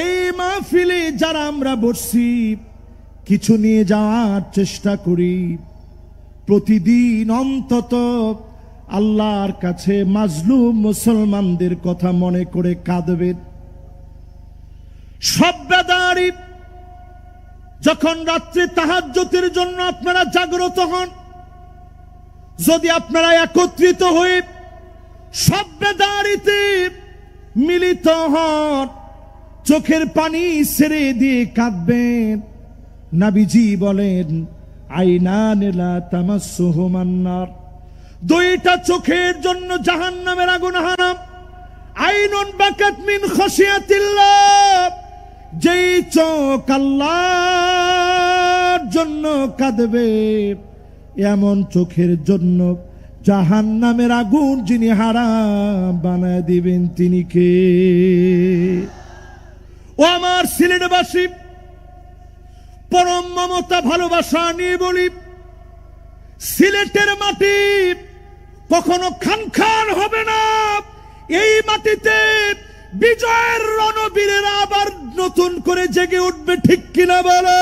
এই মাহফিলে যারা আমরা বসছি, কিছু নিয়ে যাওয়ার চেষ্টা করি। প্রতিদিন অন্তত আল্লাহর কাছে মাজলুম মুসলমানদের কথা মনে করে কাঁদবেন সব বেদারি, যখন রাত্রে তাহাজ্জতের জন্য আপনারা জাগ্রত হন, যদি আপনারা একত্রিত হয়ে সব বেদারিতে মিলিত হন চোখের পানি ছেড়ে দিয়ে কাঁদবেন। নাবিজি বলেন আইনা নেলা তামাসুহমান্নার দুইটা চোখের জন্য জাহান নামের আগুন হারাম। আইনুন বাকাত মিন খসিয়াতিল্লাহ যেই চোখ আল্লাহর জন্য কাঁদবে, এমন চোখের জন্য জাহান নামের আগুন যিনি হারাম বানায় দিবেন তিনি কে? ও আমার সিলেটবাসী, পরম মমতা ভালোবাসা নিয়ে বলি, সিলেটের মাটি কখনো খান খান হবে না। এই মাটিতে বিজয়ের রণবীরেরা আবার নতুন করে জেগে উঠবে ঠিক কিনা বলো?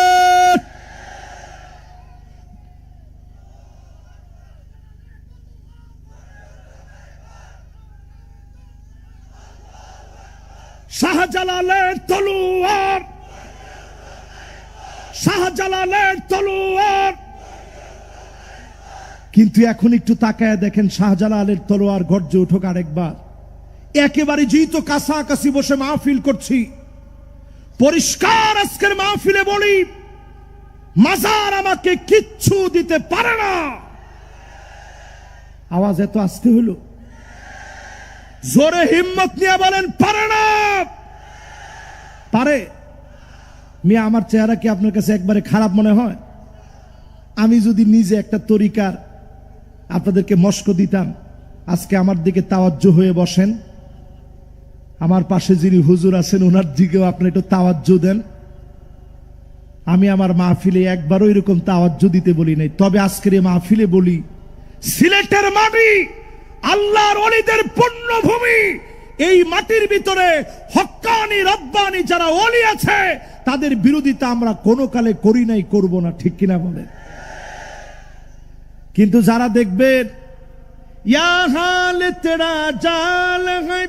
শাহজালালের তলোয়ার। শাহজালালের তলোয়ার। কিন্তু এখন একটু তাকায় দেখেন, শাহজালালের তলোয়ার গর্জে উঠুক আরেকবার। একেবারে জিত কাছাকাছি বসে মাহফিল করছি। পরিষ্কার আজকের মাহফিলে বলি, মাজার আমাকে কিচ্ছু দিতে পারে না। আওয়াজ এত আসতে হলো। জোরে হিম্মত নিয়ে বলেন, পারে না। পারে? মিয়া, আমার চেহারা কি আপনার কাছে একবারে খারাপ মনে হয়? আমি যদি নিজে একটা তরিকার আপনাদেরকে মস্ক দিতাম, আজকে আমার দিকে তাওয়াজ্জ হয়ে বসেন। আমার পাশে যিনি হুজুর আছেন ওনার দিকেও আপনি একটু তাওয়াজ্জ দেন। আমি আমার মাহফিলে একবারও এরকম তাওয়াজ্জ দিতে বলি নাই। তবে আজকের এই মাহফিলে বলি, সিলেটের মাটি আল্লাহর অলিদের পুণ্যভূমি এই মাটির ভিতরে হক্কানি রব্বানি যারা অলি আছে তাদের বিরোধিতা আমরা কোনো কালে করি নাই করব না ঠিক কিনা বলে কিন্তু যারা দেখবেন ইয়া হাল তেরা জাল है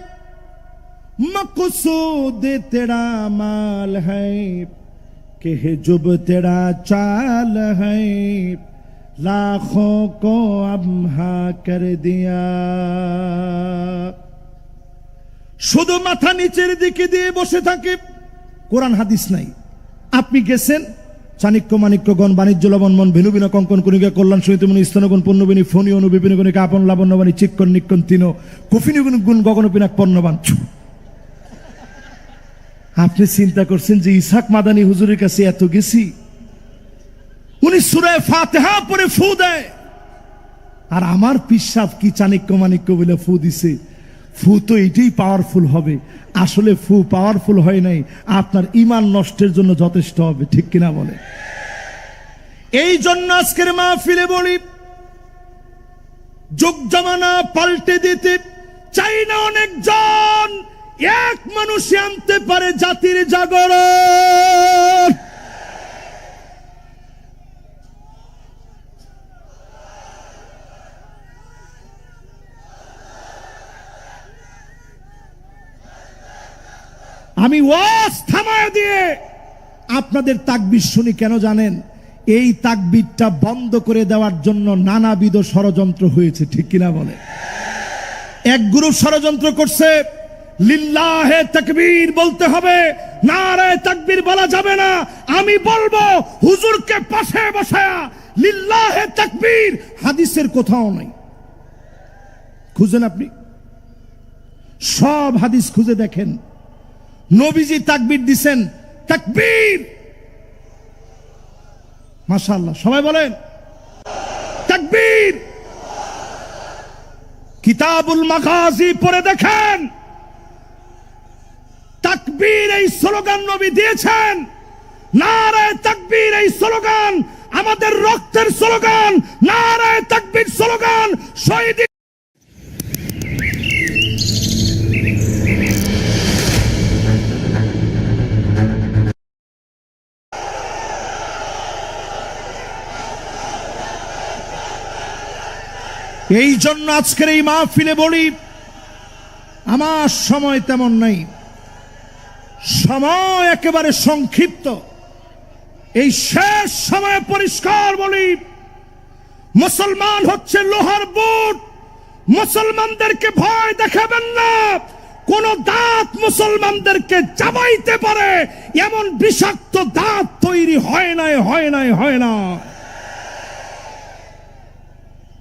मकसूद तेरा माल है कि जुब तेरा चाल है लाखों को अम्हा कर दिया শুধু মাথা নিচের দিকে দিয়ে বসে থাকে। কোরআন হাদিস নাই। আপনি গেছেন, চাণিক্য মাণিক্যগণ, বাণিজ্য লবণ মন, ভেনু বিনা কঙ্কন কণিকা কল্যাণ সহিত মনি, স্তনগণ পণ্যবিনী ফণি অনু বিপিন গণিকা, আপন লাবণ্যবাণী চিক্কন নিক্কন তিন, কফিনি গুণ গুণ গগন পিনাক পণ্যবান। আপনি চিন্তা করছেন যে ইসাক মাদানী হুজুরের কাছে এত গেছি। উনি সুরায় ফাতেহা পরে ফু দেয়। আর আমার পিসাব কি চাণিক্য মাণিক্য বলে ফু দিছে? ফু তো এটাই পাওয়ারফুল হবে। আসলে ফু পাওয়ারফুল হয় নাই, আপনার ইমান নষ্টের জন্য যথেষ্ট হবে, ঠিক কিনা বলে এই জন্য আজকের মাহফিলে বলি, যুগ জমানা পাল্টে দিতে চাই না অনেকজন, এক মানুষই আনতে পারে জাতির জাগরণ। আমি ওয়াজ থামায় দিয়ে আপনাদের তাকবির শুনি কেন জানেন? এই তাকবিরটা বন্ধ করে দেওয়ার জন্য নানাবিধ ষড়যন্ত্র হয়েছে, ঠিক কিনা বলে? এক গ্রুপ ষড়যন্ত্র করছে, লিল্লাহে তাকবীর বলতে হবে নারে তাকবীর বলা যাবে না, আমি বলব, হুজুরকে পাশে বসায়া লিল্লাহে তাকবীর, হাদিসের কোথাও নাই। খুঁজেন আপনি? সব হাদিস খুঁজে দেখেন। নবীজি তাকবীর দিছেন। তাকবীর! মাশাআল্লাহ, সবাই বলেন। তাকবীর! কিতাবুল মাগাজি পড়ে দেখেন। তাকবীর এই স্লোগান নবী দিয়েছেন। নারায় তাকবীর এই স্লোগান, আমাদের রক্তের স্লোগান, নারায় তাকবীর স্লোগান, শহীদ এই জন্য আজকের এই মাহফিলে বলি, আমার সময় তেমন নাই। সময় একেবারে সংক্ষিপ্ত। এই শেষ সময়ে পরিষ্কার বলি, মুসলমান হচ্ছে লোহার বুট। মুসলমানদেরকে ভয় দেখাবেন না। কোন দাঁত মুসলমানদেরকে চাবাইতে পারে, এমন বিষাক্ত দাঁত তৈরি হয় নাই হয় নাই, হয় না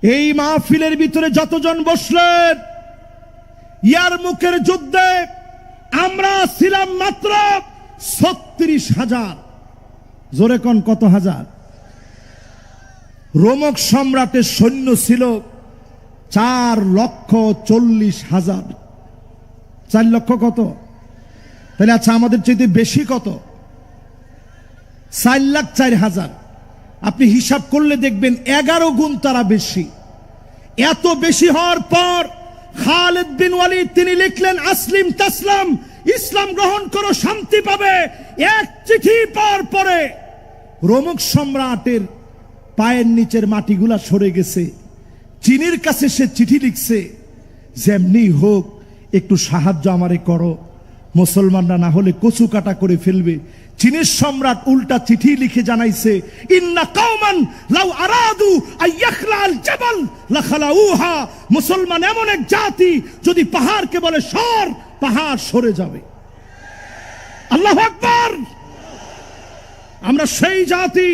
এই মাহফিলের ভিতরে যতজন বসলেন, ইয়ার মুখের যুদ্ধে আমরা ছিলাম মাত্র ছত্রিশ হাজার। জোরে কোন কত হাজার? রোমক সম্রাটের সৈন্য ছিল চার লক্ষ চল্লিশ হাজার। চার লক্ষ কত? তাহলে আচ্ছা আমাদের চাইতে বেশি কত? চার লাখ চার হাজার। আপনি হিসাব করলে দেখবেন এগারো গুণ তারা বেশি। এত বেশি হওয়ার পর খালেদ বিন ওয়ালিদ তিনি লিখলেন, আসলিম তাসলাম, ইসলাম গ্রহণ করো, শান্তি পাবে। এক চিঠি পাওয়ার পরে রোমক সম্রাটের পায়ের নিচের মাটিগুলা সরে গেছে। চীনের কাছে সে চিঠি লিখছে, যেমনি হোক, একটু সাহায্য আমারে করো। মুসলমানরা না হলে কচু কাটা করে ফেলবে। চীনের সম্রাট উল্টা চিঠি লিখে জানাইছে, ইন্না কাউমান লাউ আরাদু আইয়াখলাল জাবাল লাখালাউহা। মুসলমান এমন এক জাতি, যদি পাহাড়কে বলে সর, পাহাড় সরে যাবে। আল্লাহ আকবার! আমরা সেই জাতি,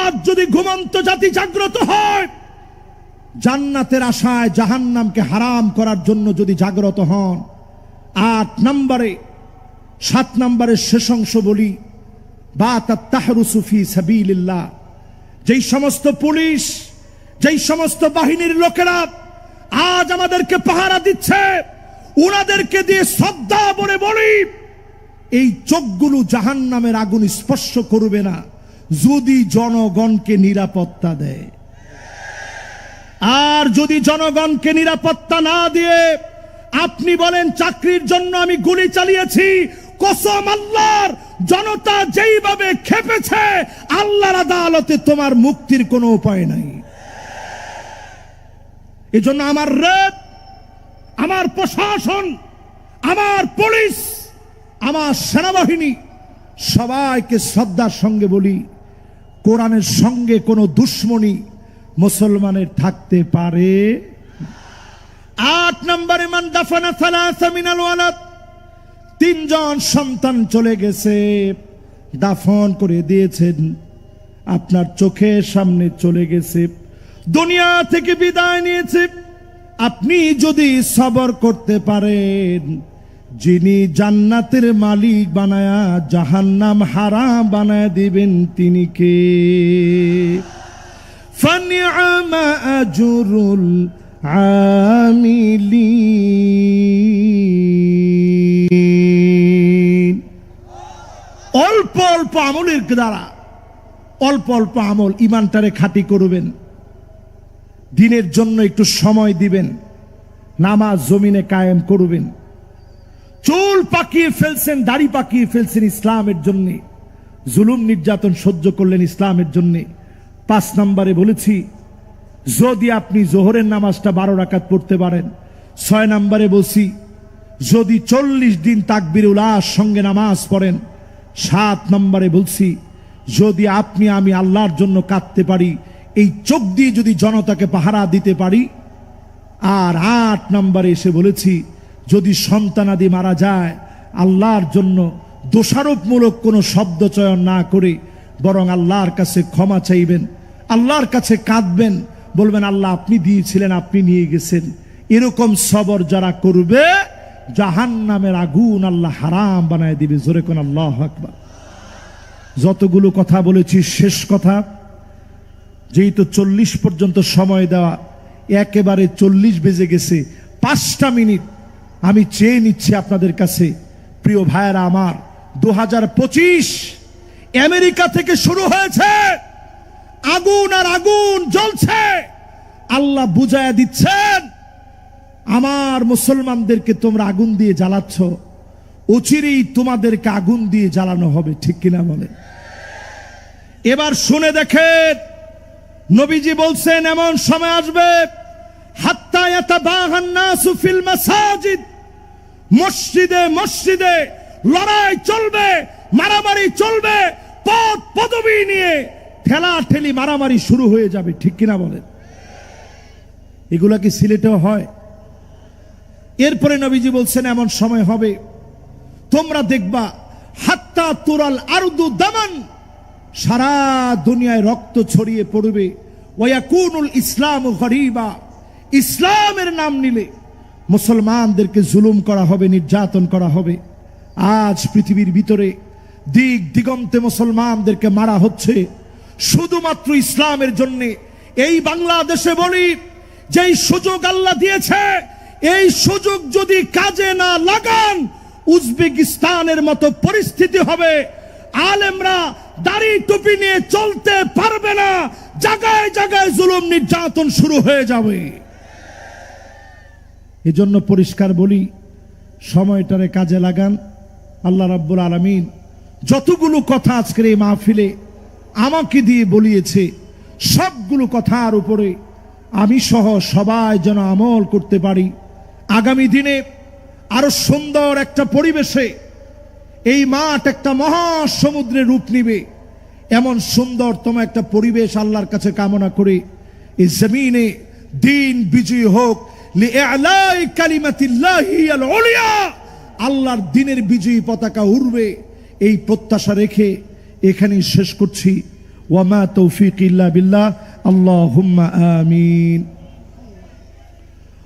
আজ যদি ঘুমন্ত জাতি জাগ্রত হয়, জান্নাতের আশায় জাহান্নামকে হারাম করার জন্য যদি জাগ্রত হন, আট নম্বরে সাত নম্বরের শেষ অংশ বলি বা তাহরুসুফি সাবিল্লাহ যেই সমস্ত পুলিশ, যেই সমস্ত বাহিনীর লোকেরা আজ আমাদেরকে পাহারা দিচ্ছে, উনাদেরকে দিয়ে শ্রদ্ধা বলে বলি, এই চোখগুলো জাহান নামের আগুন স্পর্শ করবে না, যদি জনগণকে নিরাপত্তা দেয়। আর যদি জনগণকে নিরাপত্তা না দিয়ে আপনি বলেন চাকরির জন্য আমি গুলি চালিয়েছি কসম আল্লাহর, জনতা যেইভাবে খেপেছে, আল্লাহর আদালতে তোমার মুক্তির কোনো উপায় নাই। এজন্য আমার রেপ, আমার প্রশাসন, আমার পুলিশ, আমার সেনাবাহিনী, সবাইকে শ্রদ্ধার সঙ্গে বলি, কোরআনের সঙ্গে কোনো দুশ্মনী মুসলমানের থাকতে পারে? আট নম্বরে মান দাফানা সালাসা মিনাল ওয়ালাদ। তিনজন সন্তান চলে গেছে। দাফন করে দিয়েছেন, আপনার চোখের সামনে চলে গেছে। দুনিয়া থেকে বিদায় নিয়েছে। আপনি যদি সবর করতে পারেন, যিনি জান্নাতের মালিক বানায়া জাহান্নাম হারা বানায় দিবেন তিনি কে? আজরুল আমিলি অল্প অল্প আমলের দ্বারা, অল্প অল্প আমল ইমানটারে খাঁটি করবেন। দিনের জন্য একটু সময় দিবেন। নামাজ জমিনে কায়েম করবেন। চুল পাকিয়ে ফেলছেন, দাড়ি পাকিয়ে ফেলছেন ইসলামের জন্য। জুলুম নির্যাতন সহ্য করলেন ইসলামের জন্য। পাঁচ নম্বরে বলেছি, যদি আপনি জোহরের নামাজটা বারো রাকাত পড়তে পারেন। ছয় নম্বরে বলছি, যদি চল্লিশ দিন তাকবির উল্লাস সঙ্গে নামাজ পড়েন সাত নম্বরে বলছি, যদি আপনি আমি আল্লাহর জন্য কাঁদতে পারি, এই চোখ দিয়ে যদি জনতাকে পাহারা দিতে পারি, আর আট নম্বরে এসে বলেছি, যদি সন্তানাদি মারা যায়, আল্লাহর জন্য দোষারোপমূলক কোনো শব্দ চয়ন না করে, বরং আল্লাহর কাছে ক্ষমা চাইবেন, আল্লাহর কাছে কাঁদবেন, বলবেন, আল্লাহ, আপনি দিয়েছিলেন, আপনি নিয়ে গেছেন। এরকম সবর যারা করবে জাহান নামের আগুন আল্লাহ হারাম বানায় দিবে। জোরে কোন আল্লাহ যতগুলো কথা বলেছি, শেষ কথা, যেই তো চল্লিশ পর্যন্ত সময় দেওয়া, একেবারে চল্লিশ বেজে গেছে, পাঁচটা মিনিট আমি চেয়ে নিচ্ছি আপনাদের কাছে। প্রিয় ভাইয়েরা আমার দু হাজার পঁচিশ আমেরিকা থেকে শুরু হয়েছে। আগুন আর আগুন জ্বলছে। আল্লাহ বুঝায়া দিচ্ছেন আমার মুসলমানদেরকে তোমরা আগুন দিয়ে জ্বালাচ্ছ। অচিরেই তোমাদেরকে আগুন দিয়ে জ্বালানো হবে, ঠিক কিনা বলে? এবার শুনে দেখেন নবীজি বলছেন, এমন সময় আসবে মসজিদে। মসজিদে লড়াই চলবে, মারামারি চলবে পদ পদবি নিয়ে ঠেলা ঠেলি মারামারি শুরু হয়ে যাবে, ঠিক কিনা বলেন এগুলা কি সিলেটেও হয়? এরপরে নবীজি বলছেন, এমন সময় হবে, তোমরা দেখবা, হাত্তা তুরাল আরদু দামান, সারা দুনিয়ায় রক্ত ছড়িয়ে পড়বে। ওয়াকুনুল ইসলাম গরিবা, ইসলামের নাম নিলে মুসলমানদেরকে জুলুম করা হবে, নির্যাতন করা হবে। আজ পৃথিবীর ভিতরে দিক দিগন্তে মুসলমানদেরকে মারা হচ্ছে। শুধুমাত্র ইসলামের জন্য, এই বাংলাদেশে বলি, যেই সুযোগ আল্লাহ দিয়েছে এই সুযোগ যদি কাজে না লাগান, উজবেকিস্তানের মতো পরিস্থিতি হবে। আলেমরা দাড়ি টুপি নিয়ে চলতে পারবে না। জায়গায় জায়গায় জুলুম নির্যাতন শুরু হয়ে যাবে। এজন্য পরিষ্কার বলি, সময়টারে কাজে লাগান। আল্লাহ রাব্বুল আলামিন যতগুলো কথা আজকের এই মাহফিলে আমাকে দিয়ে বলিয়েছে, সবগুলো কথার উপরে আমি সহ সবাই যেন আমল করতে পারি। আগামী দিনে আরও সুন্দর একটা পরিবেশে এই মাঠ একটা মহাসমুদ্রের রূপ নিবে। এমন সুন্দরতম একটা পরিবেশ আল্লাহর কাছে কামনা করে। এই জমিনে দিন বিজয়ী হোক। আল্লাহর দিনের বিজয়ী পতাকা উড়বে। এই প্রত্যাশা রেখে এখানেই শেষ করছি। ওয়ামা তৌফিক ইল্লা বিল্লাহ। আল্লাহুম্মা আমিন।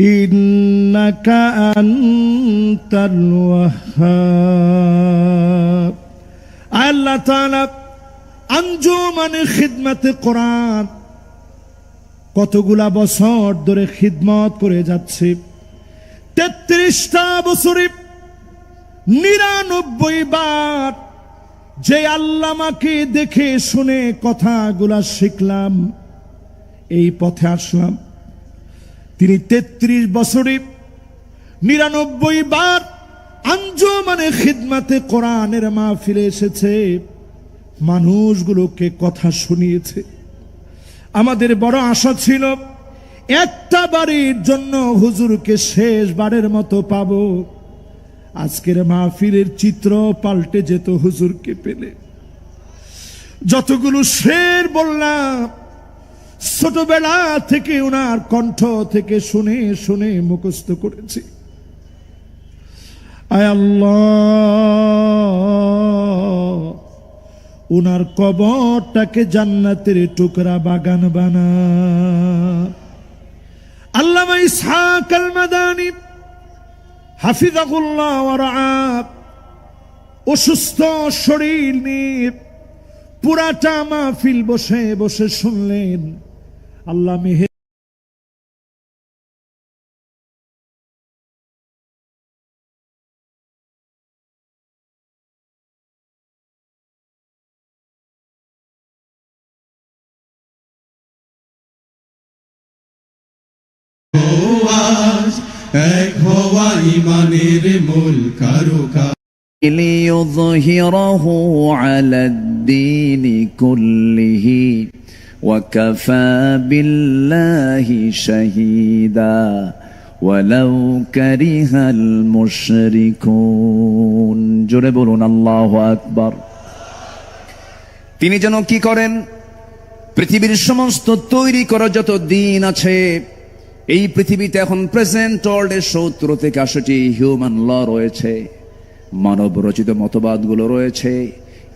إنك أنت الوهاب আল্লাহ তাআলা আঞ্জুমানে খিদমতে কোরআন কতগুলা বছর ধরে খিদমত করে যাচ্ছে তেত্রিশটা বছরে নিরানব্বই বার যে আল্লামাকে দেখে শুনে কথাগুলা শিখলাম এই পথে আসলাম তিনি তেত্রিশ বছরে নিরানব্বই বার আঞ্জুমানে খিদমাতে কোরআনের মাহফিলে এসেছে। মানুষগুলোকে কথা শুনিয়েছে। আমাদের বড় আশা ছিল, একটা বাড়ির জন্য হুজুরকে শেষবারের মতো পাব। আজকের মাহফিলের চিত্র পাল্টে যেত হুজুরকে পেলে। যতগুলো শের বললাম ছোটবেলা থেকে ওনার কণ্ঠ থেকে শুনে শুনে মুখস্থ করেছি। আয় আল্লাহ কবরটাকে জান্নাতের টুকরা বাগান বানা। আল্লামা ইসহাক আল মাদানী রাআব অসুস্থ শরীর নিয়ে পুরাটা মাহফিল বসে বসে শুনলেন। আল্লাহ মেহে আজ এক হওয়া ইমানের মূল কারুকা ليظهره على الدين كله وكفى بالله شهيدا ولو كره المشركون জোরে বলুন আল্লাহু আকবার তিনি যেন কি করেন পৃথিবীর সমস্ত তৈরি করা যত দিন আছে এই পৃথিবীতে এখন প্রেজেন্ট ওয়ার্ল্ডের সত্তর থেকে আশিটি হিউম্যান ল রয়েছে মানব রচিত মতবাদগুলো রয়েছে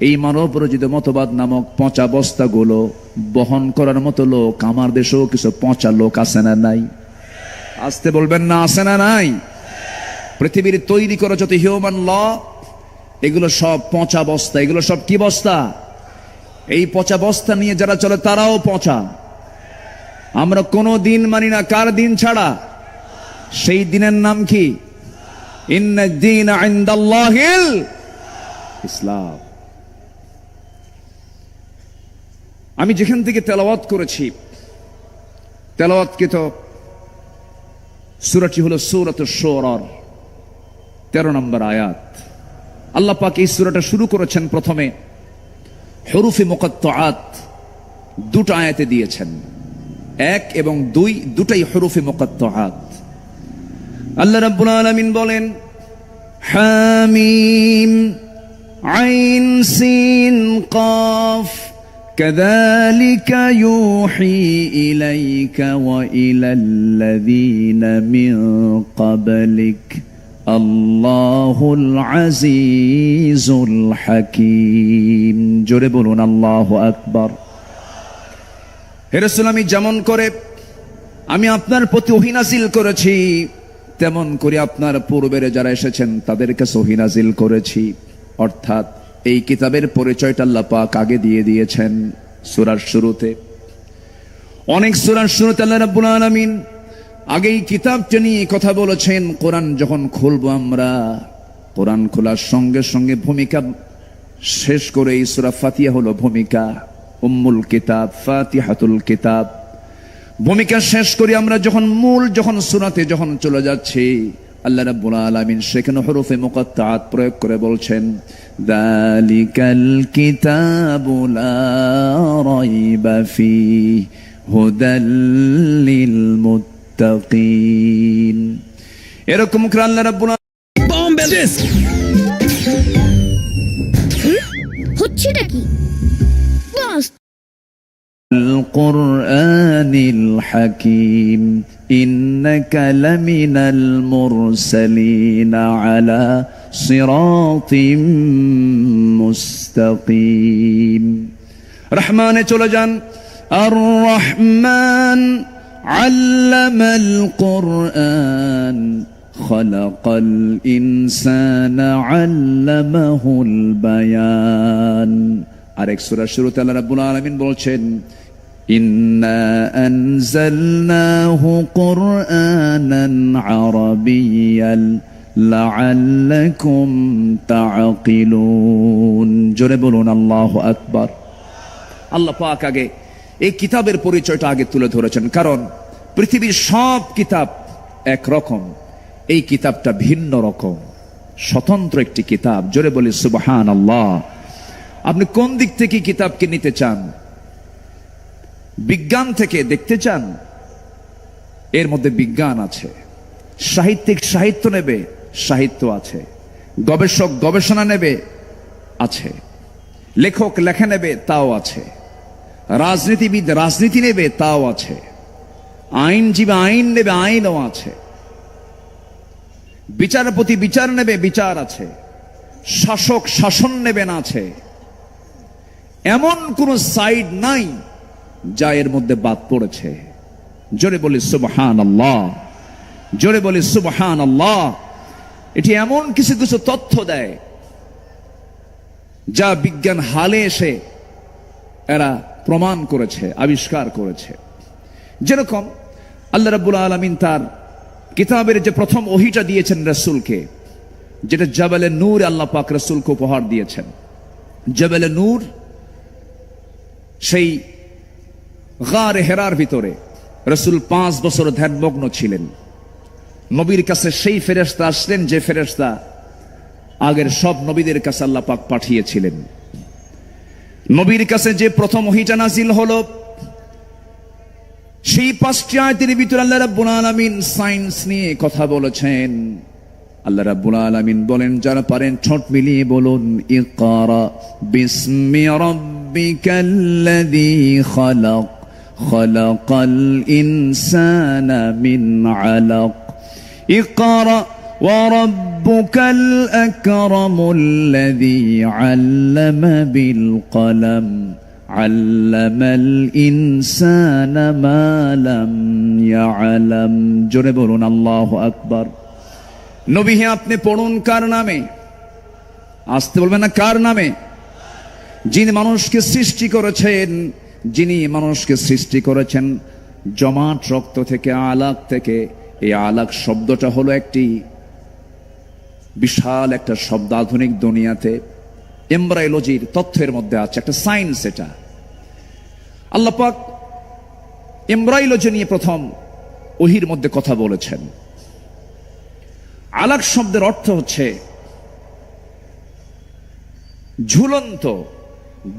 এই মানব রচিত মতবাদ নামক পচা বস্তাগুলো বহন করার মতো লোক আমার দেশেও কিছু পচা লোক আছে না নাই? আসতে বলবেন না, আছে না নাই? পৃথিবীর তৈরি করা যত হিউম্যান ল এগুলো সব পচা বস্তা। এগুলো সব কি বস্তা? এই পচা বস্তা নিয়ে যারা চলে, তারাও পচা। আমরা কোনো দিন মানি না কার দিন ছাড়া। সেই দিনের নাম কি? ইসলাম। আমি যেখান থেকে তেলাওয়াত করেছি তেলাওয়াতকৃত সূরাটি হলো সূরাত শোরর, তেরো নম্বর আয়াত। আল্লাহ পাক এই সূরাটা শুরু করেছেন প্রথমে হরুফি হরুফে আত দুটা আয়াতে দিয়েছেন। এক এবং দুই দুটাই হরুফে মুকাত্তাআত। আল্লাহ রাব্বুল আলামিন বলেন, হামিম, আইন, সিন, কফ كذلك يوحي إليك وإلى الذين من قبلك الله العزيز الحكيم জোরে বলুন আল্লাহ আকবার হেরসুল আমি যেমন করে আমি আপনার প্রতি অহিনাজিল করেছি তেমন করে আপনার পূর্বের যারা এসেছেন তাদেরকে সহিনাজিল করেছি অর্থাৎ এই কিতাবের পরিচয়টা আল্লাহ পাক আগে দিয়ে দিয়েছেন সূরার শুরুতে। অনেক সূরার শুরুতে আল্লাহ রাব্বুল আলামিন আগেই কিতাবটা নিয়ে কথা বলেছেন, কোরআন যখন খুলবো আমরা, কোরআন খোলার সঙ্গে সঙ্গে ভূমিকা শেষ করে এই সূরা ফাতিহা হলো ভূমিকা, উম্মুল কিতাব, ফাতিহাতুল কিতাব। ভূমিকা শেষ করি আমরা যখন মূল, যখন সুরাতে যখন চলে যাচ্ছি আল্লাহ রাব্বুল আলামিন সেখানে হরফে মুকাত্তাআত প্রয়োগ করে বলছেন যালিকাল কিতাবু লা রাইবা ফি হুদাল লিল মুত্তাকিন. এরকম করে আল্লাহ রাব্বুল হচ্ছেটা القرآن الحكيم إنك لمن المرسلين على صراط مستقيم رحمن চলে الرحمن علم القرآن خلق الإنسان علمه البيان আরেক সূরার শুরুতে আল্লাহ রাব্বুল আলামিন বলছেন আনজালনাহু কুরআনান আরাবিয়াল লাআল্লাকুম তাআকিলুন জোরে বলুন, আল্লাহু আকবার। আল্লাহ পাক আগে এই কিতাবের পরিচয়টা আগে তুলে ধরেছেন, কারণ পৃথিবীর সব কিতাব এক রকম এই কিতাবটা ভিন্ন রকম, স্বতন্ত্র একটি কিতাব। জোরে বলি সুবহান আল্লাহ আপনি কোন দিক থেকে কিতাবকে নিতে চান? বিজ্ঞান থেকে দেখতে চান, এর মধ্যে বিজ্ঞান আছে। সাহিত্যিক সাহিত্য নেবে, সাহিত্য আছে। গবেষক গবেষণা নেবে, আছে। লেখক লেখা নেবে, তাও আছে। রাজনীতিবিদ রাজনীতি নেবে, তাও আছে। আইনজীবী আইন নেবে, আইনও আছে। বিচারপতি বিচার নেবে, বিচার আছে। শাসক শাসন নেবেন আছে। এমন কোন সাইড নাই যা এর মধ্যে বাদ পড়েছে। জোরে বলি সুবহান আল্লাহ জোরে বলি সুবহান আল্লাহ এটি এমন কিছু কিছু তথ্য দেয়, যা বিজ্ঞান হালে এসে এরা প্রমাণ করেছে, আবিষ্কার করেছে। যেরকম আল্লাহ রাব্বুল আলমিন তার কিতাবের যে প্রথম ওহিটা দিয়েছেন রসুলকে, যেটা জাবালে নূর আল্লাহ পাক রসুলকে উপহার দিয়েছেন। জাবালে নূর সেই গার হেরার ভিতরে রসুল পাঁচ বছর ধ্যানমগ্ন ছিলেন। নবীর কাছে সেই ফেরেস্তা আসলেন যে ফেরেস্তা আগের সব নবীদের কাছে আল্লাহ পাক পাঠিয়েছিলেন। নবীর কাছে যে প্রথম ওহিটা নাজিল হলো, সেই পাঁচটি আয়তের ভিতরে আল্লাহ রাব্বুল আলামিন সায়েন্স নিয়ে কথা বলেছেন। আল্লাহ রাব্বুল আলামিন বলেন, যারা পারেন ঠোঁট মিলিয়ে বলুন, ইকরা বিসমি রাব্বিকাল্লাযী খালাক। খালাকাল ইনসানা মিন আলাক ইকরা وربك الأكرم الذي علم بالقلم علم الإنسان ما لم يعلم জোরে বলুন আল্লাহ আকবার নবী হে আপনি পড়ুন কার নামে আসতে বলবেন না কার নামে যিনি মানুষকে সৃষ্টি করেছেন যিনি মানুষকে সৃষ্টি করেছেন, জমাট রক্ত থেকে, আলাক থেকে, এই আলাক শব্দটা হলো একটি বিশাল একটা শব্দ আধুনিক দুনিয়াতে, এমব্রায়োলজির তথ্যের মধ্যে আছে, একটা সায়েন্স এটা। আল্লাহ পাক এমব্রায়োলজি নিয়ে প্রথম ওহির মধ্যে কথা বলেছেন। আলাক শব্দের অর্থ হচ্ছে ঝুলন্ত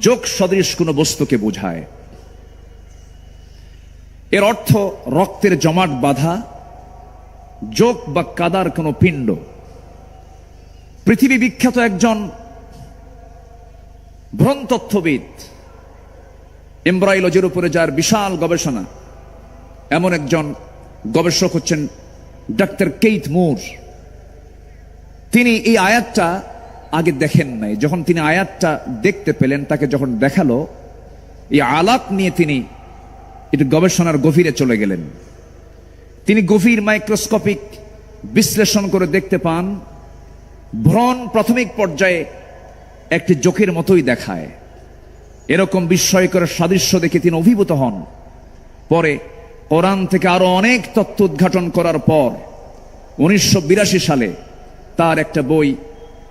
যোগ সদৃশ কোনো বস্তুকে বোঝায়। এর অর্থ রক্তের জমাট বাঁধা, যোগ বা কাদার কোনো পিণ্ড। পৃথিবী বিখ্যাত একজন ভ্রণতত্ত্ববিদ এমব্রায়োলজির উপরে যার বিশাল গবেষণা, এমন একজন গবেষক হচ্ছেন ডাক্তার কেইথ মুর। তিনি এই আয়াতটা আগে দেখেন নাই। যখন তিনি আয়াতটা দেখতে পেলেন, তাকে যখন দেখাল, এই আলাপ নিয়ে তিনি একটু গবেষণার গভীরে চলে গেলেন। তিনি গভীর মাইক্রোস্কোপিক বিশ্লেষণ করে দেখতে পান, ভ্রণ প্রাথমিক পর্যায়ে একটি চোখের মতোই দেখায়। এরকম বিস্ময়কর সাদৃশ্য দেখে তিনি অভিভূত হন। পরে কোরআন থেকে আরও অনেক তত্ত্ব উদ্ঘাটন করার পর উনিশশো বিরাশি সালে তার একটা বই,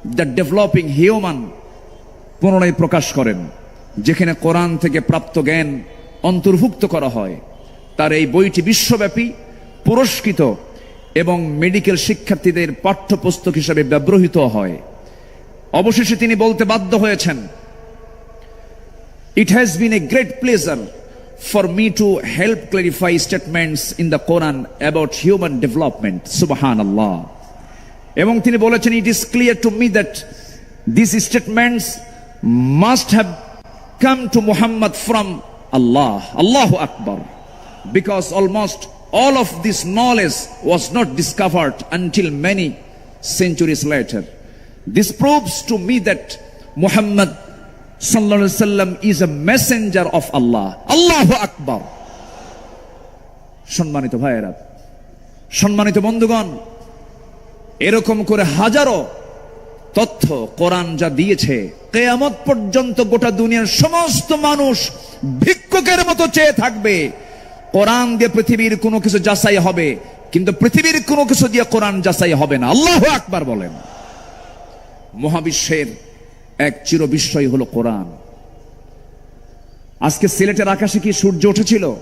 দ্য ডেভেলপিং হিউম্যান, পুনরায় প্রকাশ করেন, যেখানে কোরআন থেকে প্রাপ্ত জ্ঞান অন্তর্ভুক্ত করা হয়। তার এই বইটি বিশ্বব্যাপী, পুরস্কৃত এবং মেডিকেল শিক্ষার্থীদের পাঠ্যপুস্তক হিসেবে ব্যবহৃত হয়। অবশেষে তিনি বলতে বাধ্য হয়েছেন it has been a great pleasure for me to help clarify statements in the Quran about human development সুবাহান আল্লাহ এবং তিনি বলেছেন it is clear to me that this statements must have come to Muhammad from Allah. Allahu Akbar. Because almost all of this knowledge was not discovered until many centuries later. This proves to me that Muhammad sallallahu alaihi wasallam is a messenger of Allah. Allahu Akbar. সম্মানিত ভাইয়েরা সম্মানিত বন্ধুগণ এরকম করে হাজারো তথ্য কোরআন যা দিয়েছে, কেয়ামত পর্যন্ত গোটা দুনিয়ার সমস্ত মানুষ ভিক্ষুকের মতো চেয়ে থাকবে। কোরআন দিয়ে পৃথিবীর কোনো কিছু যাচাই হবে, কিন্তু পৃথিবীর কোনো কিছু দিয়ে কোরআন যাচাই হবে না। আল্লাহ আকবার বলেন। মহাবিশ্বের এক চির বিস্ময় হলো কোরআন। আজকে সিলেটের আকাশে কি সূর্য উঠেছিল?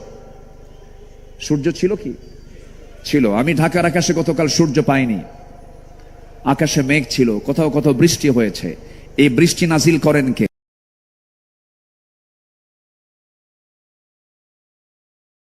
সূর্য ছিল কি? ছিল। আমি ঢাকার আকাশে গতকাল সূর্য পাইনি। আকাশে মেঘ ছিল কোথাও কোথাও বৃষ্টি হয়েছে। এই বৃষ্টি নাজিল করেন কে?